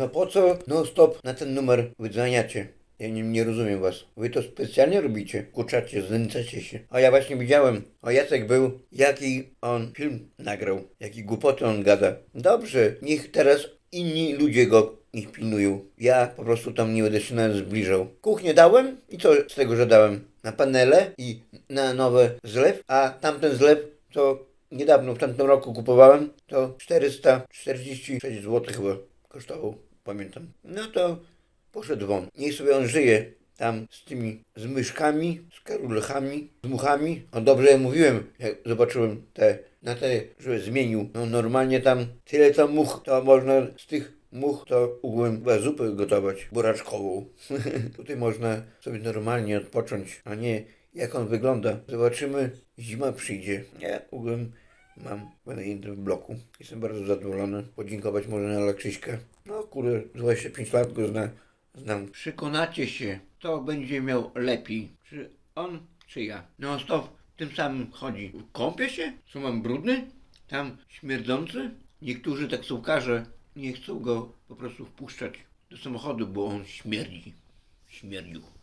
No po co non stop na ten numer wydzwaniacie? Ja nie, nie rozumiem was. Wy to specjalnie robicie? Kurczacie, znęcacie się. A ja właśnie widziałem. O Jacek był, jaki on film nagrał. Jaki głupoty on gada. Dobrze, niech teraz inni ludzie go ich pilnują. Ja po prostu tam nie będę się nawet zbliżał. Kuchnię dałem i co z tego, że dałem? Na panele i na nowy zlew, a tamten zlew to niedawno w tamtym roku kupowałem, to 446 zł chyba kosztował, pamiętam. No to poszedł won. Niech sobie on żyje tam z tymi z myszkami, z karulechami, z muchami. O dobrze ja mówiłem, jak zobaczyłem te, na te, że zmienił. No normalnie tam tyle tam much, to można z tych much to ugłem chyba zupę gotować buraczkową. Tutaj można sobie normalnie odpocząć, a nie jak on wygląda. Zobaczymy, zima przyjdzie. Ja ugłem mam będę w bloku. Jestem bardzo zadowolony. Podziękować może na Krzyśka. No kurde, 25 lat go zna, znam. Przekonacie się, kto będzie miał lepiej. Czy on, czy ja. No stop, tym samym chodzi. Kąpię się? Co mam brudny? Tam śmierdzący? Niektórzy taksówkarze nie chcą go po prostu wpuszczać do samochodu, bo on śmierdzi. Śmierdziuch.